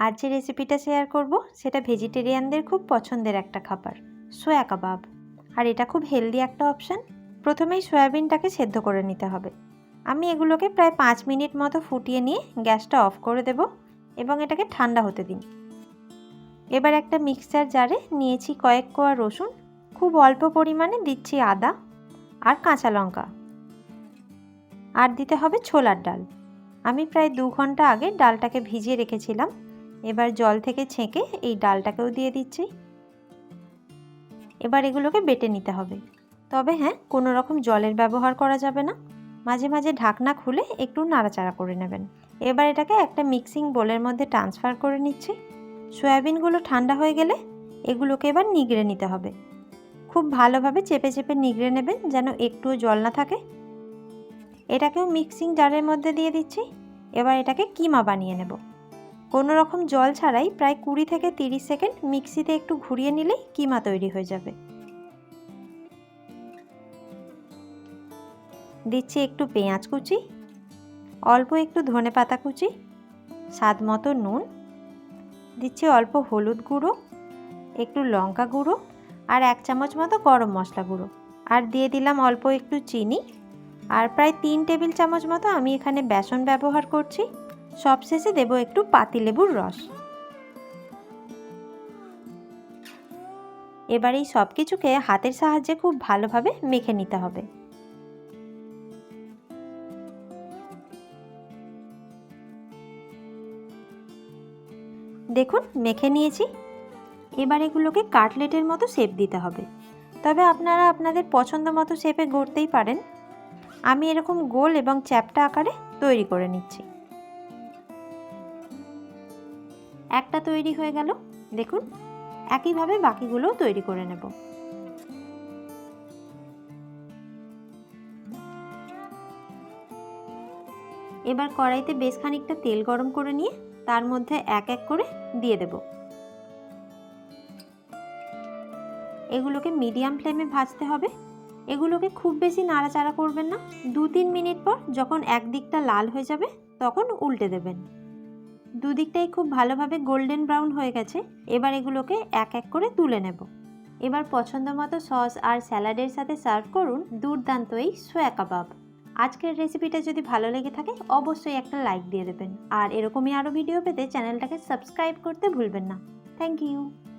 আর যে রেসিপিটা শেয়ার করব, সেটা ভেজিটেরিয়ানদের খুব পছন্দের একটা খাবার সোয়া কাবাব আর এটা খুব হেলদি একটা অপশান প্রথমেই সয়াবিনটাকে সেদ্ধ করে নিতে হবে। আমি এগুলোকে প্রায় পাঁচ মিনিট মতো ফুটিয়ে নিয়ে গ্যাসটা অফ করে দেব এবং এটাকে ঠান্ডা হতে দিন। এবার একটা মিক্সচার জারে নিয়েছি কয়েক কোয়া রসুন, খুব অল্প পরিমাণে দিচ্ছি আদা আর কাঁচা লঙ্কা। আর দিতে হবে ছোলার ডাল। আমি প্রায় দু ঘণ্টা আগে ডালটাকে ভিজিয়ে রেখেছিলাম এবার জল থেকে ছেঁকে এই ডালটাকেও দিয়ে দিচ্ছি। এবার এগুলোকে বেটে নিতে হবে। তবে হ্যাঁ কোনো রকম জলের ব্যবহার করা যাবে না। মাঝে মাঝে ঢাকনা খুলে একটু নাড়াচাড়া করে নেবেন। এবার এটাকে একটা মিক্সিং বোলের মধ্যে ট্রান্সফার করে নিচ্ছি। সয়াবিনগুলো ঠান্ডা হয়ে গেলে এগুলোকে এবার নিগড়ে নিতে হবে। খুব ভালোভাবে চেপে চেপে নিগড়ে নেবেন যেন একটুও জল না থাকে। এটাকেও মিক্সিং জারের মধ্যে দিয়ে দিচ্ছি। এবার এটাকে কিমা বানিয়ে নেব। কোনো রকম জল ছাড়াই প্রায় কুড়ি থেকে তিরিশ সেকেন্ড মিক্সিতে একটু ঘুরিয়ে নিলেই কিমা তৈরি হয়ে যাবে। দিচ্ছি একটু পেঁয়াজ কুচি, অল্প একটু ধনে পাতা কুচি, স্বাদ মতো নুন, দিচ্ছি অল্প হলুদ গুঁড়ো, একটু লঙ্কা গুঁড়ো আর এক চামচ মতো গরম মশলা গুঁড়ো। আর দিয়ে দিলাম অল্প একটু চিনি। আর প্রায় তিন টেবিল চামচ মতো আমি এখানে বেসন ব্যবহার করছি। সবশেষে দেবো একটু পাতিলেবুর রস। এবার এই সব কিছুকে হাতের সাহায্যে খুব ভালোভাবে মেখে নিতে হবে। দেখুন, মেখে নিয়েছি। এবার এগুলোকে কাটলেটের মতো শেপ দিতে হবে। তবে আপনারা আপনাদের পছন্দ মতো শেপে গড়তেই পারেন। আমি এরকম গোল এবং চ্যাপটা আকারে তৈরি করে নিচ্ছি। একটা তৈরি হয়ে গেল। দেখুন, একইভাবে বাকিগুলোও তৈরি করে নেব। এবার কড়াইতে বেশ খানিকটা তেল গরম করে নিয়ে তার মধ্যে এক এক করে দিয়ে দেব। এগুলোকে মিডিয়াম ফ্লেমে ভাজতে হবে। এগুলোকে খুব বেশি নাড়াচাড়া করবেন না। দু তিন মিনিট পর যখন একদিকটা লাল হয়ে যাবে, তখন উল্টে দেবেন। দুদিকটাই খুব ভালোভাবে গোল্ডেন ব্রাউন হয়ে গেছে। এবার এগুলোকে এক এক করে তুলে নেব। এবার পছন্দ মতো সস আর স্যালাডের সাথে সার্ভ করুন দুর্দান্ত এই সোয়া কাবাব। আজকের রেসিপিটা যদি ভালো লেগে থাকে, অবশ্যই একটা লাইক দিয়ে দেবেন। আর এরকমই আরও ভিডিও পেতে চ্যানেলটাকে সাবস্ক্রাইব করতে ভুলবেন না। Thank you.